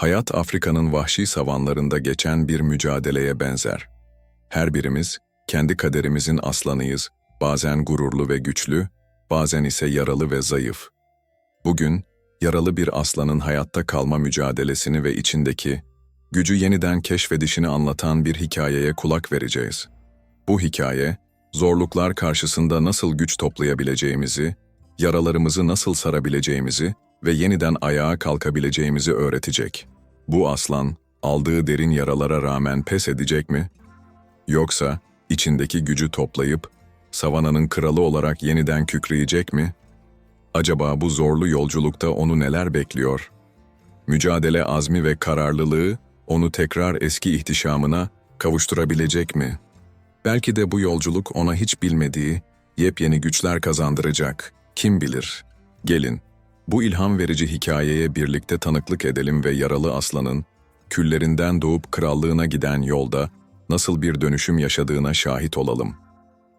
Hayat Afrika'nın vahşi savanlarında geçen bir mücadeleye benzer. Her birimiz kendi kaderimizin aslanıyız, bazen gururlu ve güçlü, bazen ise yaralı ve zayıf. Bugün, yaralı bir aslanın hayatta kalma mücadelesini ve içindeki, gücü yeniden keşfedişini anlatan bir hikayeye kulak vereceğiz. Bu hikaye, zorluklar karşısında nasıl güç toplayabileceğimizi, yaralarımızı nasıl sarabileceğimizi ve yeniden ayağa kalkabileceğimizi öğretecek. Bu aslan, aldığı derin yaralara rağmen pes edecek mi? Yoksa içindeki gücü toplayıp savananın kralı olarak yeniden kükreyecek mi? Acaba bu zorlu yolculukta onu neler bekliyor? Mücadele azmi ve kararlılığı onu tekrar eski ihtişamına kavuşturabilecek mi? Belki de bu yolculuk ona hiç bilmediği yepyeni güçler kazandıracak. Kim bilir? Gelin, bu ilham verici hikayeye birlikte tanıklık edelim ve yaralı aslanın, küllerinden doğup krallığına giden yolda nasıl bir dönüşüm yaşadığına şahit olalım.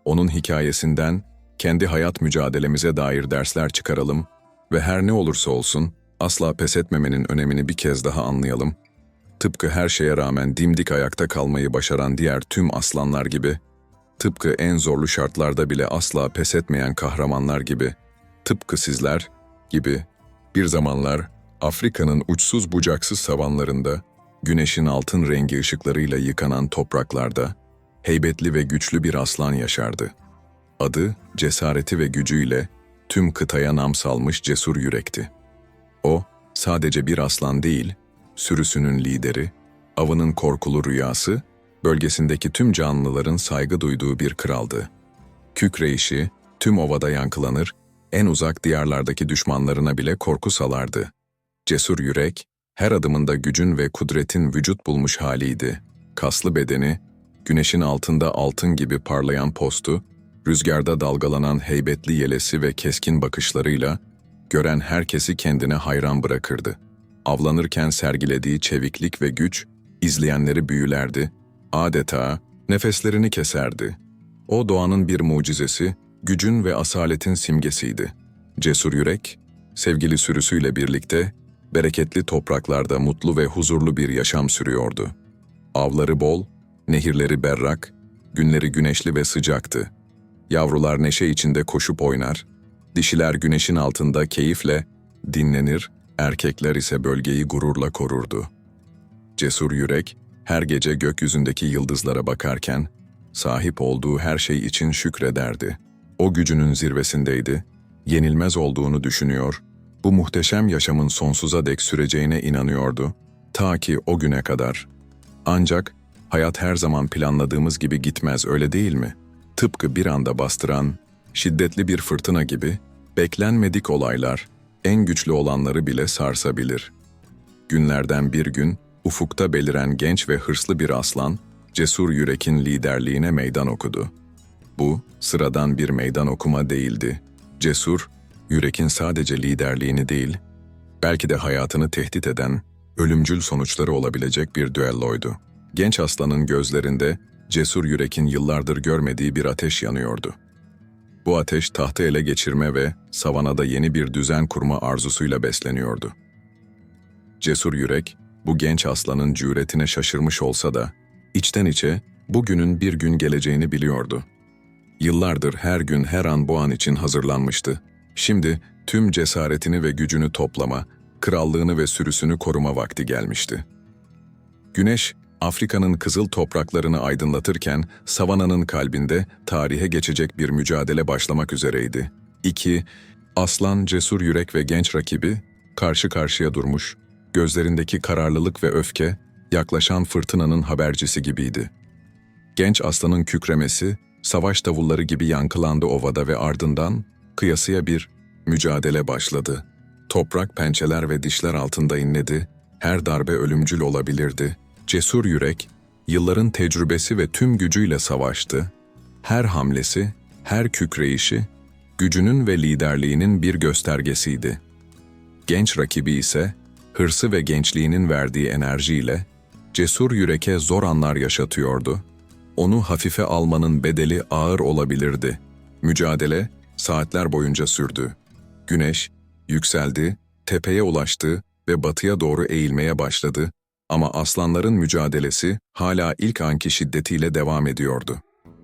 Onun hikayesinden kendi hayat mücadelemize dair dersler çıkaralım ve her ne olursa olsun asla pes etmemenin önemini bir kez daha anlayalım. Tıpkı her şeye rağmen dimdik ayakta kalmayı başaran diğer tüm aslanlar gibi, tıpkı en zorlu şartlarda bile asla pes etmeyen kahramanlar gibi, tıpkı sizler gibi bir zamanlar Afrika'nın uçsuz bucaksız savanlarında, güneşin altın rengi ışıklarıyla yıkanan topraklarda, heybetli ve güçlü bir aslan yaşardı. Adı, cesareti ve gücüyle tüm kıtaya nam salmış cesur yürekti. O, sadece bir aslan değil, sürüsünün lideri, avının korkulu rüyası, bölgesindeki tüm canlıların saygı duyduğu bir kraldı. Kükreyişi tüm ovada yankılanır, en uzak diyarlardaki düşmanlarına bile korku salardı. Cesur yürek, her adımında gücün ve kudretin vücut bulmuş haliydi. Kaslı bedeni, güneşin altında altın gibi parlayan postu, rüzgarda dalgalanan heybetli yelesi ve keskin bakışlarıyla, gören herkesi kendine hayran bırakırdı. Avlanırken sergilediği çeviklik ve güç, izleyenleri büyülerdi, adeta nefeslerini keserdi. O doğanın bir mucizesi, gücün ve asaletin simgesiydi. Cesur yürek, sevgili sürüsüyle birlikte bereketli topraklarda mutlu ve huzurlu bir yaşam sürüyordu. Avları bol, nehirleri berrak, günleri güneşli ve sıcaktı. Yavrular neşe içinde koşup oynar, dişiler güneşin altında keyifle dinlenir, erkekler ise bölgeyi gururla korurdu. Cesur yürek, her gece gökyüzündeki yıldızlara bakarken, sahip olduğu her şey için şükrederdi. O gücünün zirvesindeydi, yenilmez olduğunu düşünüyor, bu muhteşem yaşamın sonsuza dek süreceğine inanıyordu, ta ki o güne kadar. Ancak hayat her zaman planladığımız gibi gitmez öyle değil mi? Tıpkı bir anda bastıran, şiddetli bir fırtına gibi, beklenmedik olaylar, en güçlü olanları bile sarsabilir. Günlerden bir gün, ufukta beliren genç ve hırslı bir aslan, cesur yürekin liderliğine meydan okudu. Bu, sıradan bir meydan okuma değildi. Cesur, yürekin sadece liderliğini değil, belki de hayatını tehdit eden, ölümcül sonuçları olabilecek bir düelloydu. Genç aslanın gözlerinde, cesur yürekin yıllardır görmediği bir ateş yanıyordu. Bu ateş tahtı ele geçirme ve savanada yeni bir düzen kurma arzusuyla besleniyordu. Cesur yürek, bu genç aslanın cüretine şaşırmış olsa da, içten içe bugünün bir gün geleceğini biliyordu. Yıllardır her gün her an bu an için hazırlanmıştı. Şimdi tüm cesaretini ve gücünü toplama, krallığını ve sürüsünü koruma vakti gelmişti. Güneş, Afrika'nın kızıl topraklarını aydınlatırken savananın kalbinde tarihe geçecek bir mücadele başlamak üzereydi. 2. Aslan, cesur yürek ve genç rakibi karşı karşıya durmuş, gözlerindeki kararlılık ve öfke yaklaşan fırtınanın habercisi gibiydi. Genç aslanın kükremesi, savaş davulları gibi yankılandı ovada ve ardından kıyasıya bir mücadele başladı. Toprak pençeler ve dişler altında inledi, her darbe ölümcül olabilirdi. Cesur yürek, yılların tecrübesi ve tüm gücüyle savaştı. Her hamlesi, her kükreyişi, gücünün ve liderliğinin bir göstergesiydi. Genç rakibi ise, hırsı ve gençliğinin verdiği enerjiyle, cesur yüreke zor anlar yaşatıyordu. Onu hafife almanın bedeli ağır olabilirdi. Mücadele, saatler boyunca sürdü. Güneş, yükseldi, tepeye ulaştı ve batıya doğru eğilmeye başladı ama aslanların mücadelesi hala ilk anki şiddetiyle devam ediyordu.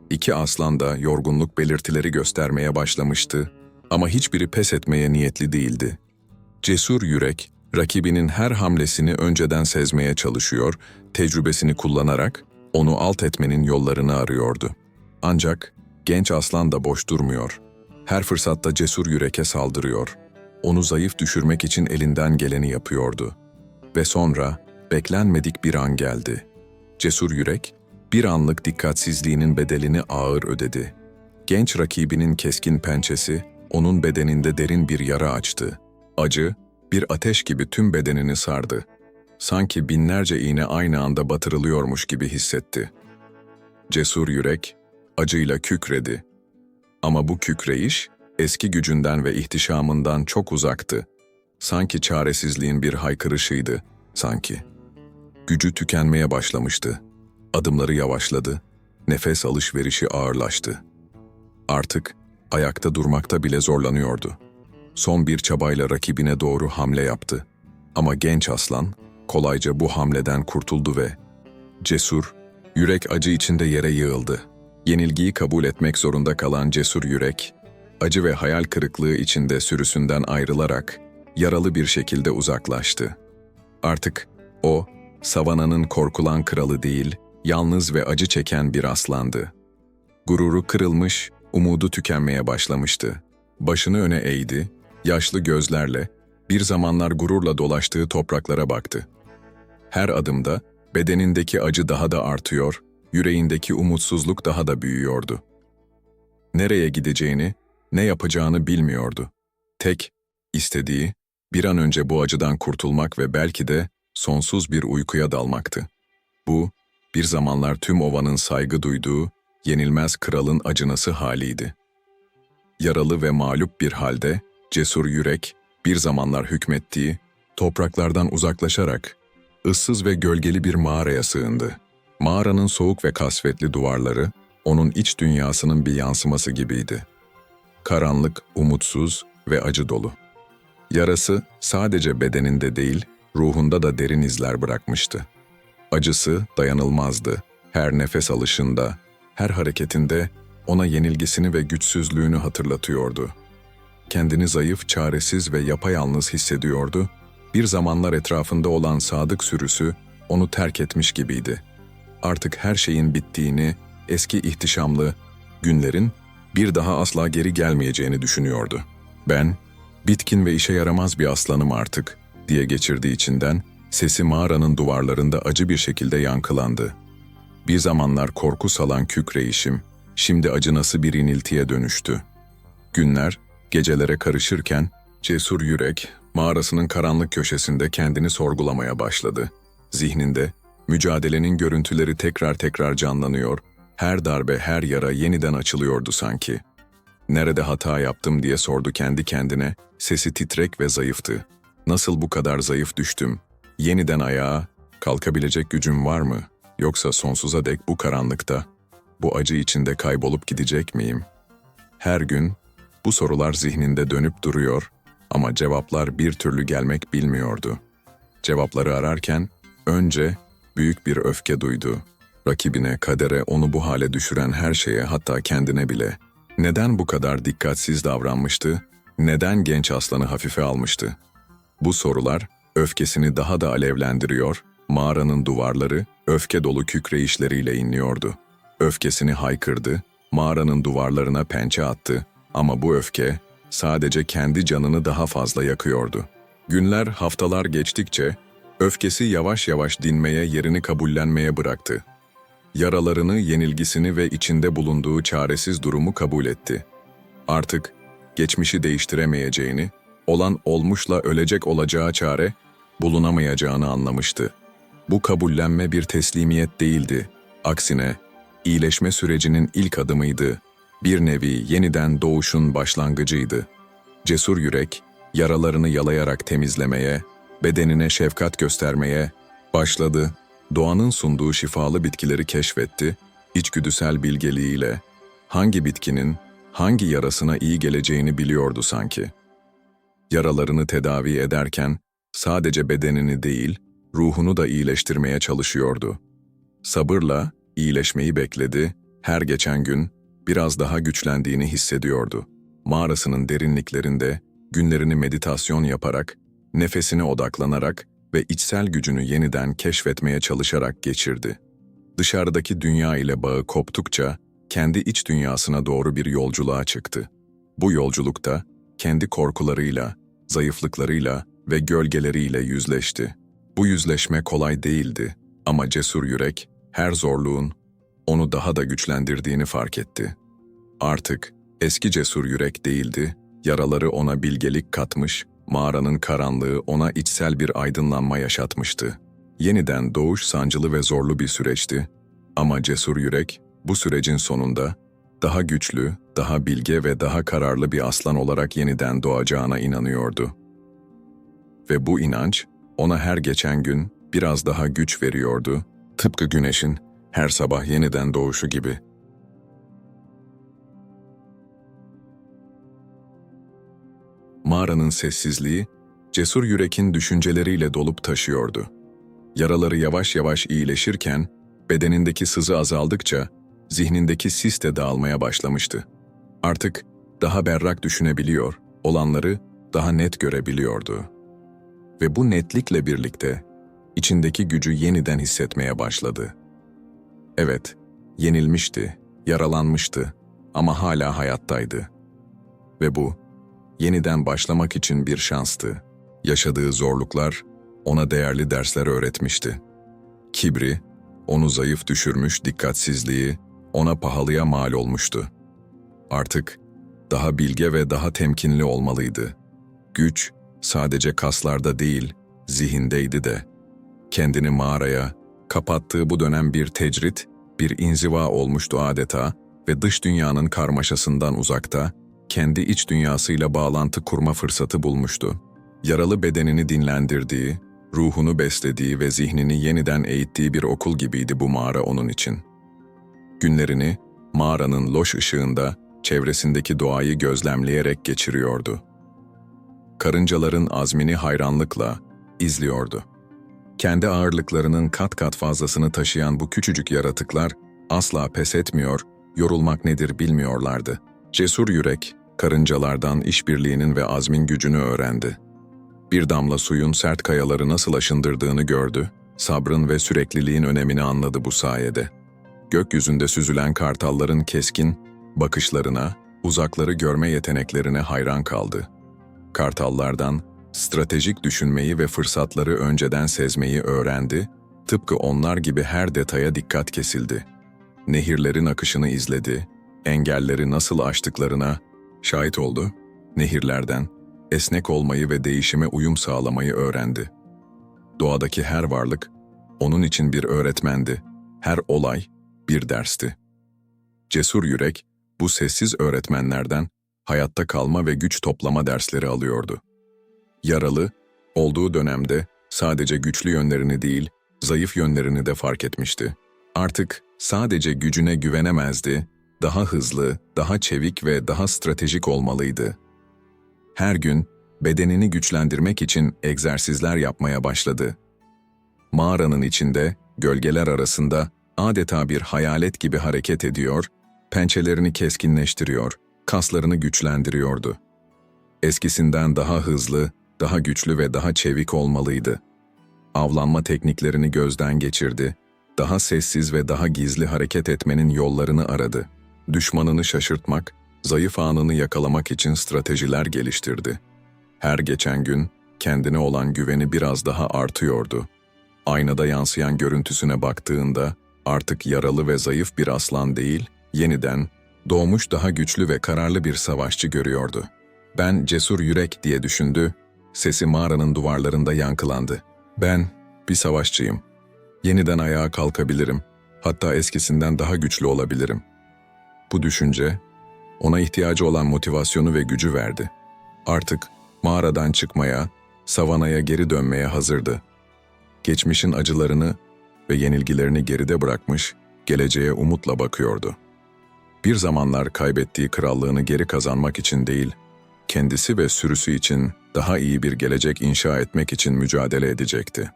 İki aslan da yorgunluk belirtileri göstermeye başlamıştı ama hiçbiri pes etmeye niyetli değildi. Cesur yürek, rakibinin her hamlesini önceden sezmeye çalışıyor, tecrübesini kullanarak onu alt etmenin yollarını arıyordu. Ancak genç aslan da boş durmuyor. Her fırsatta cesur yüreke saldırıyor. Onu zayıf düşürmek için elinden geleni yapıyordu. Ve sonra beklenmedik bir an geldi. Cesur yürek, bir anlık dikkatsizliğinin bedelini ağır ödedi. Genç rakibinin keskin pençesi, onun bedeninde derin bir yara açtı. Acı, bir ateş gibi tüm bedenini sardı. Sanki binlerce iğne aynı anda batırılıyormuş gibi hissetti. Cesur yürek, acıyla kükredi. Ama bu kükreyiş, eski gücünden ve ihtişamından çok uzaktı. Sanki çaresizliğin bir haykırışıydı, sanki. Gücü tükenmeye başlamıştı. Adımları yavaşladı, nefes alışverişi ağırlaştı. Artık ayakta durmakta bile zorlanıyordu. Son bir çabayla rakibine doğru hamle yaptı. Ama genç aslan kolayca bu hamleden kurtuldu ve cesur, yürek acı içinde yere yığıldı. Yenilgiyi kabul etmek zorunda kalan cesur yürek, acı ve hayal kırıklığı içinde sürüsünden ayrılarak yaralı bir şekilde uzaklaştı. Artık o, savananın korkulan kralı değil, yalnız ve acı çeken bir aslandı. Gururu kırılmış, umudu tükenmeye başlamıştı. Başını öne eğdi, yaşlı gözlerle, bir zamanlar gururla dolaştığı topraklara baktı. Her adımda bedenindeki acı daha da artıyor, yüreğindeki umutsuzluk daha da büyüyordu. Nereye gideceğini, ne yapacağını bilmiyordu. Tek istediği bir an önce bu acıdan kurtulmak ve belki de sonsuz bir uykuya dalmaktı. Bu, bir zamanlar tüm ovanın saygı duyduğu, yenilmez kralın acınası haliydi. Yaralı ve mağlup bir halde, cesur yürek, bir zamanlar hükmettiği, topraklardan uzaklaşarak, ıssız ve gölgeli bir mağaraya sığındı. Mağaranın soğuk ve kasvetli duvarları, onun iç dünyasının bir yansıması gibiydi. Karanlık, umutsuz ve acı dolu. Yarası sadece bedeninde değil, ruhunda da derin izler bırakmıştı. Acısı dayanılmazdı. Her nefes alışında, her hareketinde ona yenilgisini ve güçsüzlüğünü hatırlatıyordu. Kendini zayıf, çaresiz ve yapayalnız hissediyordu. Bir zamanlar etrafında olan sadık sürüsü onu terk etmiş gibiydi. Artık her şeyin bittiğini, eski ihtişamlı günlerin bir daha asla geri gelmeyeceğini düşünüyordu. Ben, bitkin ve işe yaramaz bir aslanım artık diye geçirdiği içinden sesi mağaranın duvarlarında acı bir şekilde yankılandı. Bir zamanlar korku salan kükreyişim, şimdi acınası bir iniltiye dönüştü. Günler, gecelere karışırken, cesur yürek, mağarasının karanlık köşesinde kendini sorgulamaya başladı. Zihninde, mücadelenin görüntüleri tekrar tekrar canlanıyor, her darbe, her yara yeniden açılıyordu sanki. Nerede hata yaptım diye sordu kendi kendine, sesi titrek ve zayıftı. Nasıl bu kadar zayıf düştüm? Yeniden ayağa, kalkabilecek gücüm var mı? Yoksa sonsuza dek bu karanlıkta, bu acı içinde kaybolup gidecek miyim? Her gün bu sorular zihninde dönüp duruyor ama cevaplar bir türlü gelmek bilmiyordu. Cevapları ararken önce büyük bir öfke duydu. Rakibine, kadere, onu bu hale düşüren her şeye hatta kendine bile. Neden bu kadar dikkatsiz davranmıştı? Neden genç aslanı hafife almıştı? Bu sorular öfkesini daha da alevlendiriyor, mağaranın duvarları öfke dolu kükreyişleriyle inliyordu. Öfkesini haykırdı, mağaranın duvarlarına pençe attı ama bu öfke sadece kendi canını daha fazla yakıyordu. Günler, haftalar geçtikçe öfkesi yavaş yavaş dinmeye, yerini kabullenmeye bıraktı. Yaralarını, yenilgisini ve içinde bulunduğu çaresiz durumu kabul etti. Artık geçmişi değiştiremeyeceğini, olan olmuşla ölecek olacağı çare bulunamayacağını anlamıştı. Bu kabullenme bir teslimiyet değildi. Aksine iyileşme sürecinin ilk adımıydı. Bir nevi yeniden doğuşun başlangıcıydı. Cesur yürek, yaralarını yalayarak temizlemeye, bedenine şefkat göstermeye başladı. Doğanın sunduğu şifalı bitkileri keşfetti, içgüdüsel bilgeliğiyle hangi bitkinin hangi yarasına iyi geleceğini biliyordu sanki. Yaralarını tedavi ederken sadece bedenini değil, ruhunu da iyileştirmeye çalışıyordu. Sabırla iyileşmeyi bekledi, her geçen gün biraz daha güçlendiğini hissediyordu. Mağarasının derinliklerinde günlerini meditasyon yaparak, nefesine odaklanarak ve içsel gücünü yeniden keşfetmeye çalışarak geçirdi. Dışarıdaki dünya ile bağı koptukça kendi iç dünyasına doğru bir yolculuğa çıktı. Bu yolculukta kendi korkularıyla, zayıflıklarıyla ve gölgeleriyle yüzleşti. Bu yüzleşme kolay değildi ama cesur yürek her zorluğun onu daha da güçlendirdiğini fark etti. Artık eski cesur yürek değildi, yaraları ona bilgelik katmış, mağaranın karanlığı ona içsel bir aydınlanma yaşatmıştı. Yeniden doğuş sancılı ve zorlu bir süreçti ama cesur yürek bu sürecin sonunda daha güçlü, daha bilge ve daha kararlı bir aslan olarak yeniden doğacağına inanıyordu. Ve bu inanç ona her geçen gün biraz daha güç veriyordu, tıpkı güneşin her sabah yeniden doğuşu gibi. Mağaranın sessizliği, cesur yürekin düşünceleriyle dolup taşıyordu. Yaraları yavaş yavaş iyileşirken, bedenindeki sızı azaldıkça, zihnindeki sis de dağılmaya başlamıştı. Artık daha berrak düşünebiliyor, olanları daha net görebiliyordu. Ve bu netlikle birlikte, içindeki gücü yeniden hissetmeye başladı. Evet, yenilmişti, yaralanmıştı ama hala hayattaydı. Ve bu, yeniden başlamak için bir şanstı. Yaşadığı zorluklar ona değerli dersler öğretmişti. Kibri, onu zayıf düşürmüş dikkatsizliği ona pahalıya mal olmuştu. Artık daha bilge ve daha temkinli olmalıydı. Güç sadece kaslarda değil, zihindeydi de. Kendini mağaraya, kapattığı bu dönem bir tecrit, bir inziva olmuştu adeta ve dış dünyanın karmaşasından uzakta, kendi iç dünyasıyla bağlantı kurma fırsatı bulmuştu. Yaralı bedenini dinlendirdiği, ruhunu beslediği ve zihnini yeniden eğittiği bir okul gibiydi bu mağara onun için. Günlerini mağaranın loş ışığında çevresindeki doğayı gözlemleyerek geçiriyordu. Karıncaların azmini hayranlıkla izliyordu. Kendi ağırlıklarının kat kat fazlasını taşıyan bu küçücük yaratıklar asla pes etmiyor, yorulmak nedir bilmiyorlardı. Cesur yürek, karıncalardan işbirliğinin ve azmin gücünü öğrendi. Bir damla suyun sert kayaları nasıl aşındırdığını gördü, sabrın ve sürekliliğin önemini anladı bu sayede. Gökyüzünde süzülen kartalların keskin bakışlarına, uzakları görme yeteneklerine hayran kaldı. Kartallardan stratejik düşünmeyi ve fırsatları önceden sezmeyi öğrendi, tıpkı onlar gibi her detaya dikkat kesildi. Nehirlerin akışını izledi, engelleri nasıl aştıklarına şahit oldu, nehirlerden esnek olmayı ve değişime uyum sağlamayı öğrendi. Doğadaki her varlık onun için bir öğretmendi, her olay bir dersti. Cesur yürek bu sessiz öğretmenlerden hayatta kalma ve güç toplama dersleri alıyordu. Yaralı, olduğu dönemde sadece güçlü yönlerini değil, zayıf yönlerini de fark etmişti. Artık sadece gücüne güvenemezdi, daha hızlı, daha çevik ve daha stratejik olmalıydı. Her gün bedenini güçlendirmek için egzersizler yapmaya başladı. Mağaranın içinde, gölgeler arasında adeta bir hayalet gibi hareket ediyor, pençelerini keskinleştiriyor, kaslarını güçlendiriyordu. Eskisinden daha hızlı, daha güçlü ve daha çevik olmalıydı. Avlanma tekniklerini gözden geçirdi, daha sessiz ve daha gizli hareket etmenin yollarını aradı. Düşmanını şaşırtmak, zayıf anını yakalamak için stratejiler geliştirdi. Her geçen gün kendine olan güveni biraz daha artıyordu. Aynada yansıyan görüntüsüne baktığında artık yaralı ve zayıf bir aslan değil, yeniden doğmuş daha güçlü ve kararlı bir savaşçı görüyordu. Ben cesur yürek diye düşündü, sesi mağaranın duvarlarında yankılandı. Ben bir savaşçıyım. Yeniden ayağa kalkabilirim, hatta eskisinden daha güçlü olabilirim. Bu düşünce, ona ihtiyacı olan motivasyonu ve gücü verdi. Artık mağaradan çıkmaya, savanaya geri dönmeye hazırdı. Geçmişin acılarını ve yenilgilerini geride bırakmış, geleceğe umutla bakıyordu. Bir zamanlar kaybettiği krallığını geri kazanmak için değil, kendisi ve sürüsü için daha iyi bir gelecek inşa etmek için mücadele edecekti.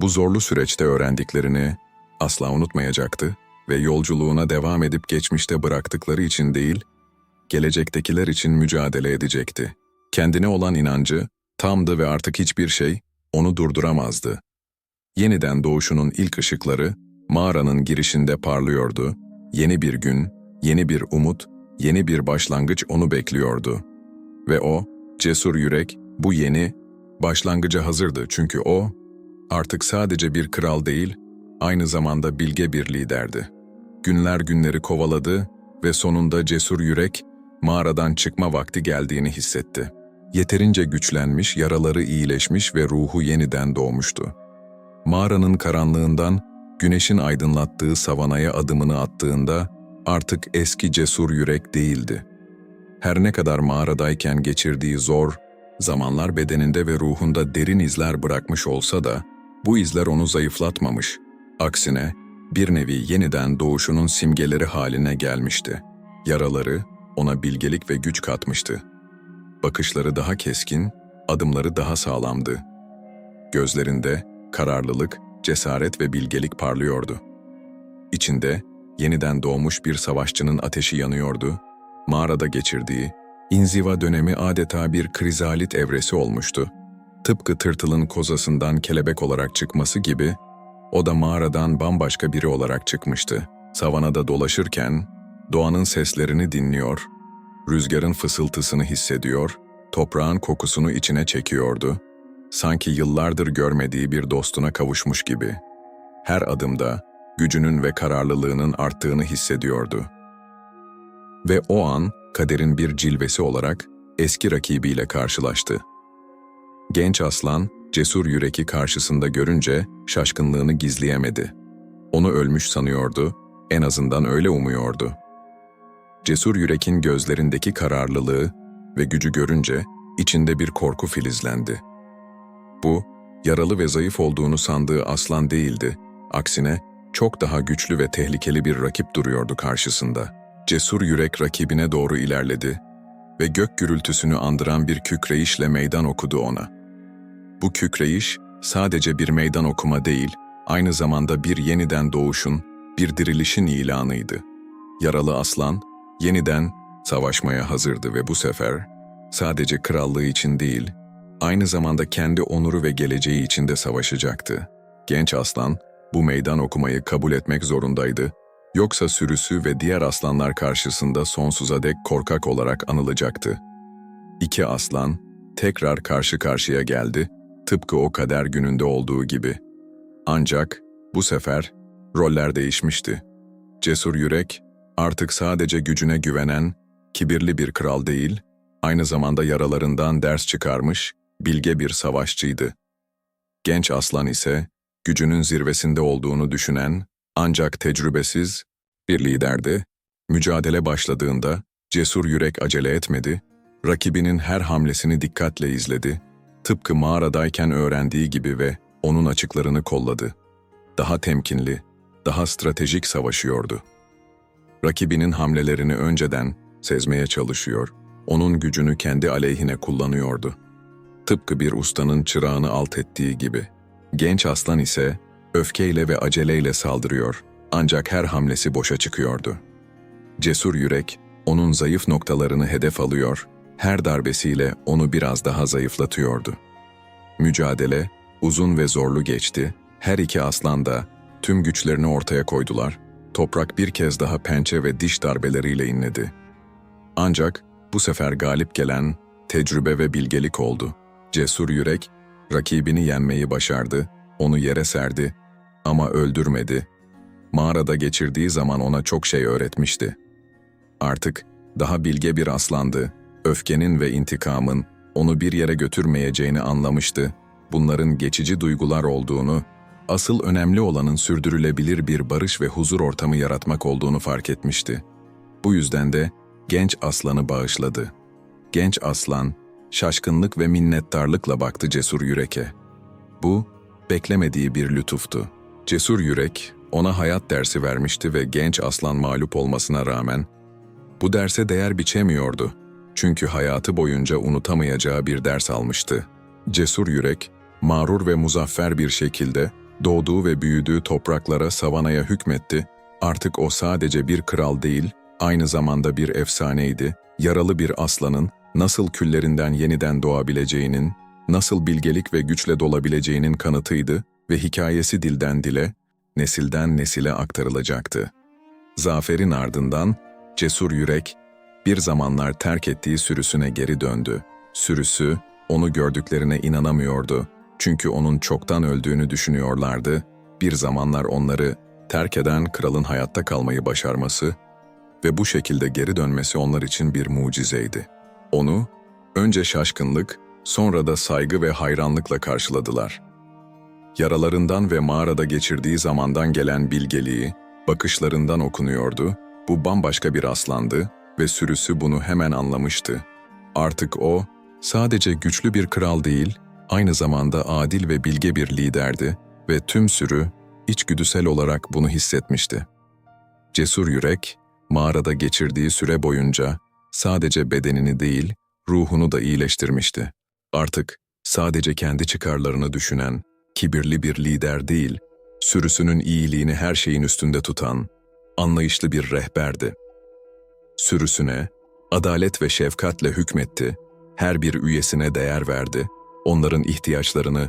Bu zorlu süreçte öğrendiklerini asla unutmayacaktı ve yolculuğuna devam edip geçmişte bıraktıkları için değil, gelecektekiler için mücadele edecekti. Kendine olan inancı tamdı ve artık hiçbir şey onu durduramazdı. Yeniden doğuşunun ilk ışıkları mağaranın girişinde parlıyordu. Yeni bir gün, yeni bir umut, yeni bir başlangıç onu bekliyordu. Ve o, cesur yürek, bu yeni başlangıca hazırdı çünkü o, artık sadece bir kral değil, aynı zamanda bilge bir liderdi. Günler günleri kovaladı ve sonunda cesur yürek, mağaradan çıkma vakti geldiğini hissetti. Yeterince güçlenmiş, yaraları iyileşmiş ve ruhu yeniden doğmuştu. Mağaranın karanlığından güneşin aydınlattığı savanaya adımını attığında artık eski cesur yürek değildi. Her ne kadar mağaradayken geçirdiği zor zamanlar bedeninde ve ruhunda derin izler bırakmış olsa da bu izler onu zayıflatmamış. Aksine bir nevi yeniden doğuşunun simgeleri haline gelmişti. Yaraları ona bilgelik ve güç katmıştı. Bakışları daha keskin, adımları daha sağlamdı. Gözlerinde kararlılık, cesaret ve bilgelik parlıyordu. İçinde yeniden doğmuş bir savaşçının ateşi yanıyordu. Mağarada geçirdiği inziva dönemi adeta bir krizalit evresi olmuştu. Tıpkı tırtılın kozasından kelebek olarak çıkması gibi, o da mağaradan bambaşka biri olarak çıkmıştı. Savanada dolaşırken, doğanın seslerini dinliyor, rüzgarın fısıltısını hissediyor, toprağın kokusunu içine çekiyordu. Sanki yıllardır görmediği bir dostuna kavuşmuş gibi. Her adımda gücünün ve kararlılığının arttığını hissediyordu. Ve o an kaderin bir cilvesi olarak eski rakibiyle karşılaştı. Genç aslan, cesur yüreki karşısında görünce şaşkınlığını gizleyemedi. Onu ölmüş sanıyordu, en azından öyle umuyordu. Cesur yürekin gözlerindeki kararlılığı ve gücü görünce içinde bir korku filizlendi. Bu, yaralı ve zayıf olduğunu sandığı aslan değildi, aksine çok daha güçlü ve tehlikeli bir rakip duruyordu karşısında. Cesur yürek rakibine doğru ilerledi ve gök gürültüsünü andıran bir kükreyişle meydan okudu ona. Bu kükreyiş sadece bir meydan okuma değil, aynı zamanda bir yeniden doğuşun, bir dirilişin ilanıydı. Yaralı aslan, yeniden savaşmaya hazırdı ve bu sefer sadece krallığı için değil, aynı zamanda kendi onuru ve geleceği için de savaşacaktı. Genç aslan, bu meydan okumayı kabul etmek zorundaydı, yoksa sürüsü ve diğer aslanlar karşısında sonsuza dek korkak olarak anılacaktı. İki aslan tekrar karşı karşıya geldi, tıpkı o kader gününde olduğu gibi. Ancak bu sefer roller değişmişti. Cesur yürek artık sadece gücüne güvenen, kibirli bir kral değil, aynı zamanda yaralarından ders çıkarmış, bilge bir savaşçıydı. Genç aslan ise gücünün zirvesinde olduğunu düşünen, ancak tecrübesiz bir liderdi. Mücadele başladığında cesur yürek acele etmedi, rakibinin her hamlesini dikkatle izledi, tıpkı mağaradayken öğrendiği gibi ve onun açıklarını kolladı. Daha temkinli, daha stratejik savaşıyordu. Rakibinin hamlelerini önceden sezmeye çalışıyor, onun gücünü kendi aleyhine kullanıyordu. Tıpkı bir ustanın çırağını alt ettiği gibi. Genç aslan ise öfkeyle ve aceleyle saldırıyor ancak her hamlesi boşa çıkıyordu. Cesur yürek onun zayıf noktalarını hedef alıyor, her darbesiyle onu biraz daha zayıflatıyordu. Mücadele uzun ve zorlu geçti, her iki aslan da tüm güçlerini ortaya koydular, toprak bir kez daha pençe ve diş darbeleriyle inledi. Ancak bu sefer galip gelen tecrübe ve bilgelik oldu. Cesur yürek, rakibini yenmeyi başardı, onu yere serdi ama öldürmedi. Mağarada geçirdiği zaman ona çok şey öğretmişti. Artık daha bilge bir aslandı, öfkenin ve intikamın onu bir yere götürmeyeceğini anlamıştı, bunların geçici duygular olduğunu, asıl önemli olanın sürdürülebilir bir barış ve huzur ortamı yaratmak olduğunu fark etmişti. Bu yüzden de genç aslanı bağışladı. Genç aslan, şaşkınlık ve minnettarlıkla baktı cesur yüreke. Bu, beklemediği bir lütuftu. Cesur yürek, ona hayat dersi vermişti ve genç aslan mağlup olmasına rağmen, bu derse değer biçemiyordu. Çünkü hayatı boyunca unutamayacağı bir ders almıştı. Cesur yürek, mağrur ve muzaffer bir şekilde doğduğu ve büyüdüğü topraklara savanaya hükmetti. Artık o sadece bir kral değil, aynı zamanda bir efsaneydi. Yaralı bir aslanın nasıl küllerinden yeniden doğabileceğinin, nasıl bilgelik ve güçle dolabileceğinin kanıtıydı ve hikayesi dilden dile, nesilden nesile aktarılacaktı. Zaferin ardından cesur yürek bir zamanlar terk ettiği sürüsüne geri döndü. Sürüsü onu gördüklerine inanamıyordu. Çünkü onun çoktan öldüğünü düşünüyorlardı. Bir zamanlar onları terk eden kralın hayatta kalmayı başarması ve bu şekilde geri dönmesi onlar için bir mucizeydi. Onu önce şaşkınlık, sonra da saygı ve hayranlıkla karşıladılar. Yaralarından ve mağarada geçirdiği zamandan gelen bilgeliği, bakışlarından okunuyordu. Bu bambaşka bir aslandı ve sürüsü bunu hemen anlamıştı. Artık o, sadece güçlü bir kral değil, aynı zamanda adil ve bilge bir liderdi ve tüm sürü, içgüdüsel olarak bunu hissetmişti. Cesur yürek, mağarada geçirdiği süre boyunca sadece bedenini değil, ruhunu da iyileştirmişti. Artık sadece kendi çıkarlarını düşünen, kibirli bir lider değil, sürüsünün iyiliğini her şeyin üstünde tutan, anlayışlı bir rehberdi. Sürüsüne, adalet ve şefkatle hükmetti, her bir üyesine değer verdi, onların ihtiyaçlarını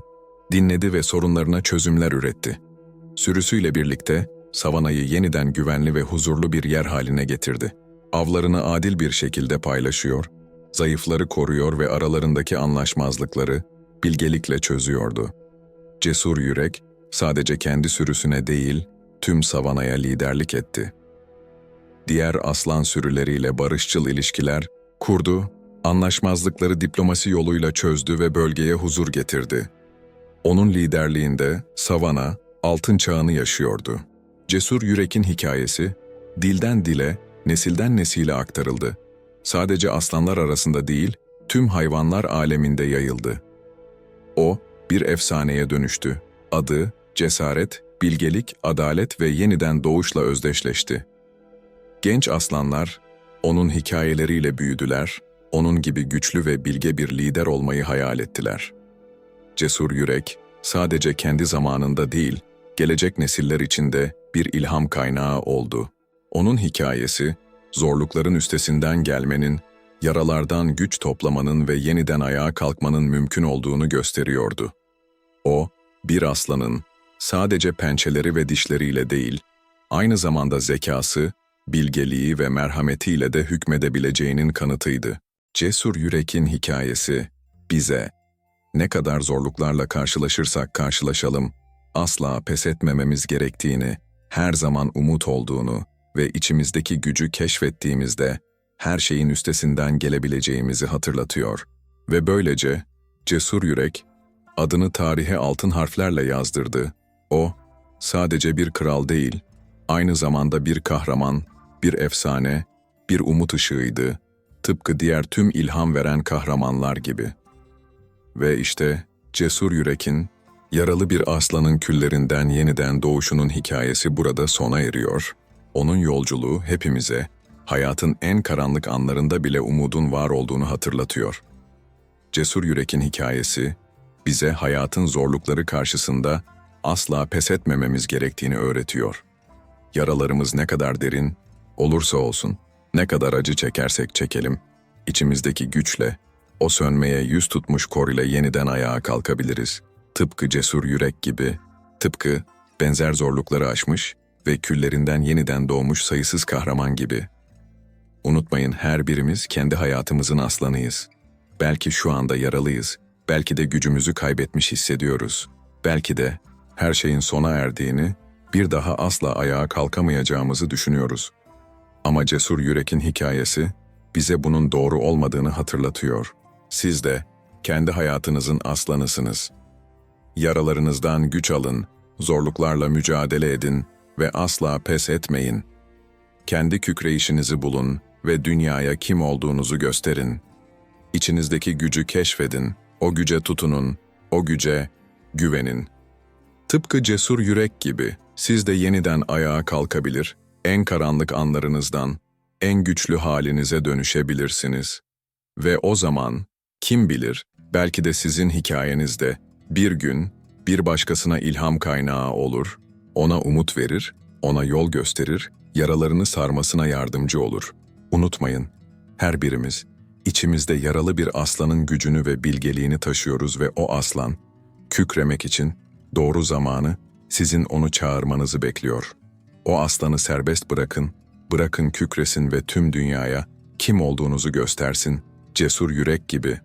dinledi ve sorunlarına çözümler üretti. Sürüsüyle birlikte savanayı yeniden güvenli ve huzurlu bir yer haline getirdi. Avlarını adil bir şekilde paylaşıyor, zayıfları koruyor ve aralarındaki anlaşmazlıkları bilgelikle çözüyordu. Cesur yürek sadece kendi sürüsüne değil, tüm savanaya liderlik etti. Diğer aslan sürüleriyle barışçıl ilişkiler kurdu, anlaşmazlıkları diplomasi yoluyla çözdü ve bölgeye huzur getirdi. Onun liderliğinde savana altın çağını yaşıyordu. Cesur Yürek'in hikayesi dilden dile, nesilden nesile aktarıldı. Sadece aslanlar arasında değil, tüm hayvanlar aleminde yayıldı. O, bir efsaneye dönüştü. Adı, cesaret, bilgelik, adalet ve yeniden doğuşla özdeşleşti. Genç aslanlar, onun hikayeleriyle büyüdüler, onun gibi güçlü ve bilge bir lider olmayı hayal ettiler. Cesur yürek, sadece kendi zamanında değil, gelecek nesiller için de bir ilham kaynağı oldu. Onun hikayesi, zorlukların üstesinden gelmenin, yaralardan güç toplamanın ve yeniden ayağa kalkmanın mümkün olduğunu gösteriyordu. O, bir aslanın sadece pençeleri ve dişleriyle değil, aynı zamanda zekası, bilgeliği ve merhametiyle de hükmedebileceğinin kanıtıydı. Cesur Yürek'in hikayesi bize ne kadar zorluklarla karşılaşırsak karşılaşalım, asla pes etmememiz gerektiğini, her zaman umut olduğunu ve içimizdeki gücü keşfettiğimizde her şeyin üstesinden gelebileceğimizi hatırlatıyor. Ve böylece Cesur Yürek adını tarihe altın harflerle yazdırdı. O, sadece bir kral değil, aynı zamanda bir kahraman, bir efsane, bir umut ışığıydı, tıpkı diğer tüm ilham veren kahramanlar gibi. Ve işte Cesur Yürek'in, yaralı bir aslanın küllerinden yeniden doğuşunun hikayesi burada sona eriyor. Onun yolculuğu hepimize, hayatın en karanlık anlarında bile umudun var olduğunu hatırlatıyor. Cesur Yürek'in hikayesi, bize hayatın zorlukları karşısında asla pes etmememiz gerektiğini öğretiyor. Yaralarımız ne kadar derin olursa olsun, ne kadar acı çekersek çekelim, içimizdeki güçle, o sönmeye yüz tutmuş kor ile yeniden ayağa kalkabiliriz. Tıpkı cesur yürek gibi, tıpkı benzer zorlukları aşmış ve küllerinden yeniden doğmuş sayısız kahraman gibi. Unutmayın her birimiz kendi hayatımızın aslanıyız. Belki şu anda yaralıyız, belki de gücümüzü kaybetmiş hissediyoruz. Belki de her şeyin sona erdiğini, bir daha asla ayağa kalkamayacağımızı düşünüyoruz. Ama cesur yürekin hikayesi bize bunun doğru olmadığını hatırlatıyor. Siz de kendi hayatınızın aslanısınız. Yaralarınızdan güç alın, zorluklarla mücadele edin ve asla pes etmeyin. Kendi kükreyişinizi bulun ve dünyaya kim olduğunuzu gösterin. İçinizdeki gücü keşfedin, o güce tutunun, o güce güvenin. Tıpkı cesur yürek gibi siz de yeniden ayağa kalkabilir, en karanlık anlarınızdan en güçlü halinize dönüşebilirsiniz. Ve o zaman, kim bilir, belki de sizin hikayenizde bir gün bir başkasına ilham kaynağı olur, ona umut verir, ona yol gösterir, yaralarını sarmasına yardımcı olur. Unutmayın, her birimiz içimizde yaralı bir aslanın gücünü ve bilgeliğini taşıyoruz ve o aslan, kükremek için doğru zamanı sizin onu çağırmanızı bekliyor. O aslanı serbest bırakın, bırakın kükresin ve tüm dünyaya kim olduğunuzu göstersin, cesur yürek gibi